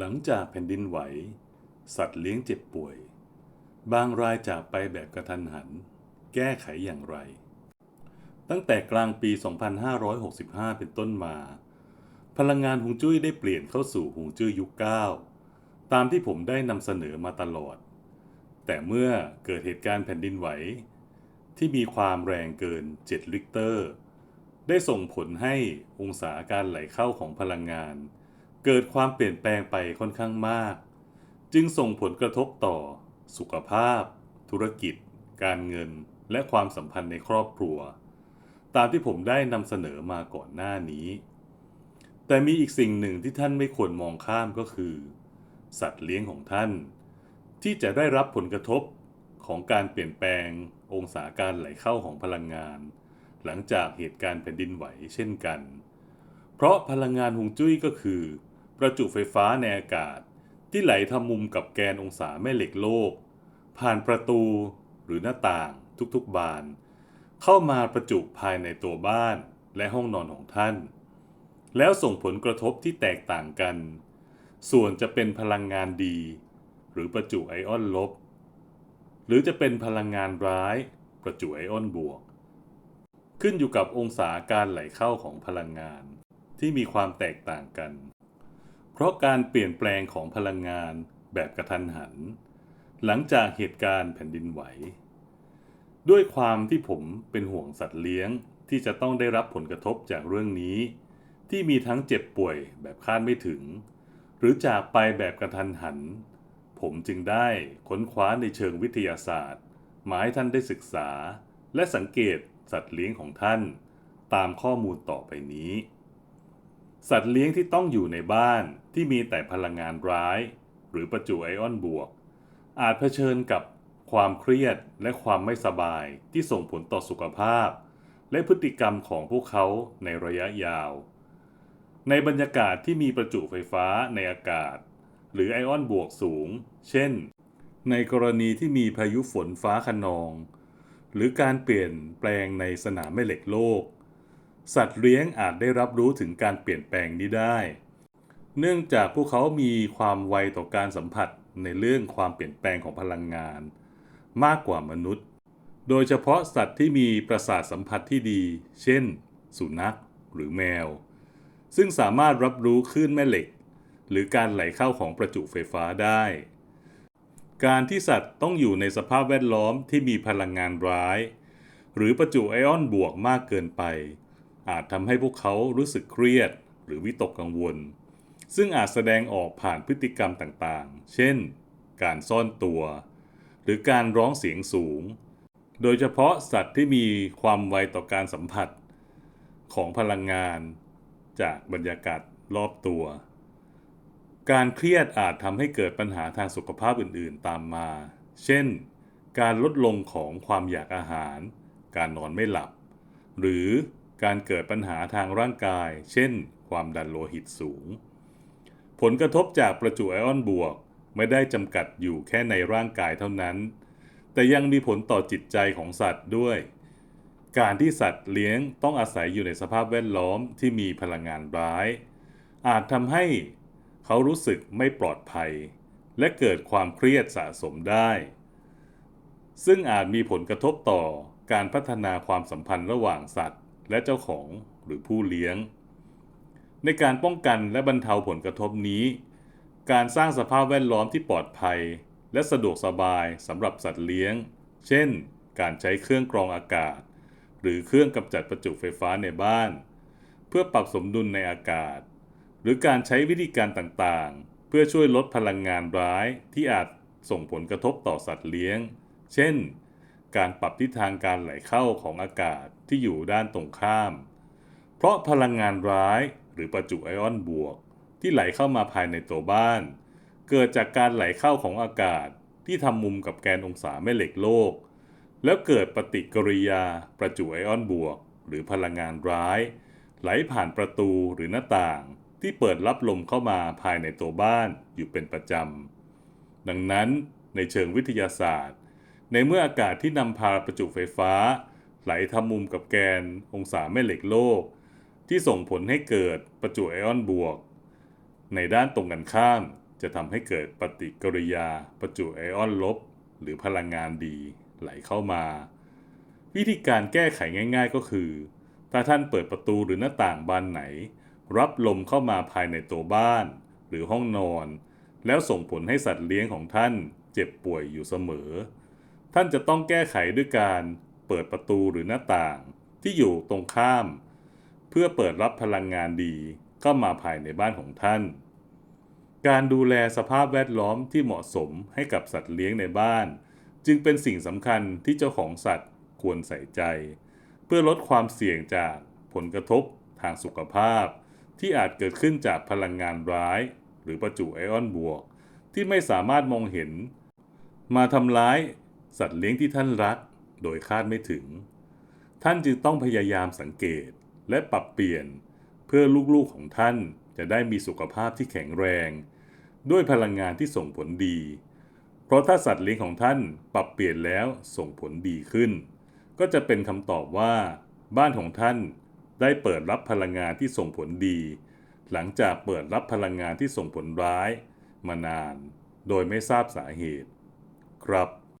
หลังจากแผ่นดินไหว สัตว์เลี้ยงเจ็บป่วย บางรายจากไปแบบกระทันหัน แก้ไขอย่างไร ตั้งแต่กลางปี 2565 เป็นต้นมา พลังงานฮวงจุ้ยได้เปลี่ยนเข้าสู่ฮวงจุ้ยยุค 9 ตามที่ผมได้นำเสนอมาตลอด แต่เมื่อเกิดเหตุการณ์แผ่นดินไหว ที่มีความแรงเกิน 7 ลิกเตอร์ ได้ส่งผลให้องศาการไหลเข้าของพลังงาน เกิดความเปลี่ยนแปลงไปค่อนข้างมาก จึงส่งผลกระทบต่อ สุขภาพ ธุรกิจ การเงิน และความสัมพันธ์ในครอบครัว ตามที่ผมได้นำเสนอมาก่อนหน้านี้ แต่มีอีกสิ่งหนึ่งที่ท่านไม่ควรมองข้ามก็คือ สัตว์เลี้ยงของท่าน ที่จะได้รับผลกระทบของการเปลี่ยนแปลง องศาการไหลเข้าของพลังงาน หลังจากเหตุการณ์แผ่นดินไหวเช่นกัน เพราะพลังงานฮวงจุ้ยก็คือ ประจุไฟฟ้าในอากาศ ที่ไหลทำมุมกับแกนองศาแม่เหล็กโลก ผ่านประตูหรือหน้าต่างทุกๆบาน เข้ามาประจุภายในตัวบ้านและห้องนอนของท่าน แล้วส่งผลกระทบที่แตกต่างกัน ส่วนจะเป็นพลังงานดี หรือประจุไอออนลบ หรือจะเป็นพลังงานร้าย ประจุไอออนบวก ขึ้นอยู่กับองศาการไหลเข้าของพลังงานที่มีความแตกต่างกัน เพราะการเปลี่ยนแปลงของพลังงานแบบกระทันหัน หลังจากเหตุการณ์แผ่นดินไหว ด้วยความที่ผมเป็นห่วงสัตว์เลี้ยงที่จะต้องได้รับผลกระทบจากเรื่องนี้ ที่มีทั้งเจ็บป่วยแบบคาดไม่ถึง หรือจากไปแบบกระทันหัน ผมจึงได้ค้นคว้าในเชิงวิทยาศาสตร์ มาให้ท่านได้ศึกษา และสังเกตสัตว์เลี้ยงของท่าน ตามข้อมูลต่อไปนี้ สัตว์เลี้ยงที่ต้องอยู่ในบ้านที่มีแต่พลังงานร้าย หรือประจุไอออนบวก อาจเผชิญกับความเครียดและความไม่สบายที่ส่งผลต่อสุขภาพ และพฤติกรรมของพวกเขาในระยะยาว ในบรรยากาศที่มีประจุไฟฟ้าในอากาศ หรือไอออนบวกสูง เช่น ในกรณีที่มีพายุฝนฟ้าคะนอง หรือการเปลี่ยนแปลงในสนามแม่เหล็กโลก สัตว์เลี้ยงอาจได้รับรู้ถึงการเปลี่ยนแปลงนี้ได้ เนื่องจากพวกเขามีความไวต่อการสัมผัสในเรื่องความเปลี่ยนแปลงของพลังงาน มากกว่ามนุษย์ โดยเฉพาะสัตว์ที่มีประสาทสัมผัสที่ดี เช่น สุนัขหรือแมว ซึ่งสามารถรับรู้คลื่นแม่เหล็ก หรือการไหลเข้าของประจุไฟฟ้าได้ การที่สัตว์ต้องอยู่ในสภาพแวดล้อมที่มีพลังงานร้าย หรือประจุไอออนบวกมากเกินไป อาจทำให้พวกเขารู้สึกเครียด หรือวิตกกังวล ซึ่งอาจแสดงออกผ่านพฤติกรรมต่างๆ เช่น การซ่อนตัว หรือการร้องเสียงสูง โดยเฉพาะสัตว์ที่มีความไวต่อการสัมผัส ของพลังงานจากบรรยากาศรอบตัว การเครียดอาจทำให้เกิดปัญหาทางสุขภาพอื่นๆตามมา เช่น การลดลงของความอยากอาหาร การนอนไม่หลับ หรือ การเกิดปัญหาทางร่างกาย เช่น ความดันโลหิตสูง ผลกระทบจากประจุไอออนบวกไม่ได้จำกัดอยู่แค่ในร่างกายเท่านั้น แต่ยังมีผลต่อจิตใจของสัตว์ด้วย การที่สัตว์เลี้ยงต้องอาศัยอยู่ในสภาพแวดล้อมที่มีพลังงานร้าย อาจทำให้เขารู้สึกไม่ปลอดภัย และเกิดความเครียดสะสมได้ ซึ่งอาจมีผลกระทบต่อการพัฒนาความสัมพันธ์ระหว่างสัตว์ และเจ้าของหรือผู้เลี้ยง ในการป้องกันและบรรเทาผลกระทบนี้ การสร้างสภาพแวดล้อมที่ปลอดภัย และสะดวกสบายสำหรับสัตว์เลี้ยง เช่น การใช้เครื่องกรองอากาศ หรือเครื่องกำจัดประจุไฟฟ้าในบ้าน เพื่อปรับสมดุลในอากาศ หรือการใช้วิธีการต่างๆ เพื่อช่วยลดพลังงานร้ายที่อาจส่งผลกระทบต่อสัตว์เลี้ยง เช่น การปรับทิศทางการไหลเข้าของอากาศ ที่อยู่ด้านตรงข้าม เพราะพลังงานร้ายหรือประจุไอออนบวก ที่ไหลเข้ามาภายในตัวบ้าน เกิดจากการไหลเข้าของอากาศที่ทำมุมกับแกนองศาแม่เหล็กโลก แล้วเกิดปฏิกิริยาประจุไอออนบวก หรือพลังงานร้าย ไหลผ่านประตูหรือหน้าต่างที่เปิดรับลมเข้ามาภายในตัวบ้านอยู่เป็นประจำ ดังนั้นในเชิงวิทยาศาสตร์ ในเมื่ออากาศที่นำพาประจุไฟฟ้า ไหลทำมุมกับแกนองศาแม่เหล็กโลก ที่ส่งผลให้เกิดประจุไอออนบวก ในด้านตรงกันข้ามจะทำให้เกิดปฏิกิริยาประจุไอออนลบ หรือพลังงานดีไหลเข้ามา วิธีการแก้ไขง่ายๆก็คือ ถ้าท่านเปิดประตูหรือหน้าต่างบานไหน รับลมเข้ามาภายในตัวบ้าน หรือห้องนอน แล้วส่งผลให้สัตว์เลี้ยงของท่านเจ็บป่วยอยู่เสมอ ท่านจะต้องแก้ไขด้วยการ เปิดประตูหรือหน้าต่างที่อยู่ตรงข้าม เพื่อเปิดรับพลังงานดีเข้ามาภายในบ้านของท่าน การดูแลสภาพแวดล้อมที่เหมาะสมให้กับสัตว์เลี้ยงในบ้าน จึงเป็นสิ่งสำคัญที่เจ้าของสัตว์ควรใส่ใจ เพื่อลดความเสี่ยงจากผลกระทบทางสุขภาพ ที่อาจเกิดขึ้นจากพลังงานร้าย หรือประจุไอออนบวก ที่ไม่สามารถมองเห็น มาทำร้ายสัตว์เลี้ยงที่ท่านรัก โดยคาดไม่ถึง ท่านจึงต้องพยายามสังเกตและปรับเปลี่ยนเพื่อลูกๆของท่านจะได้มีสุขภาพที่แข็งแรง ด้วยพลังงานที่ส่งผลดี เพราะถ้าสัตว์เลี้ยงของท่านปรับเปลี่ยนแล้วส่งผลดีขึ้น ก็จะเป็นคำตอบว่า บ้านของท่านได้เปิดรับพลังงานที่ส่งผลดี หลังจากเปิดรับพลังงานที่ส่งผลร้าย มานาน โดยไม่ทราบสาเหตุ ครับ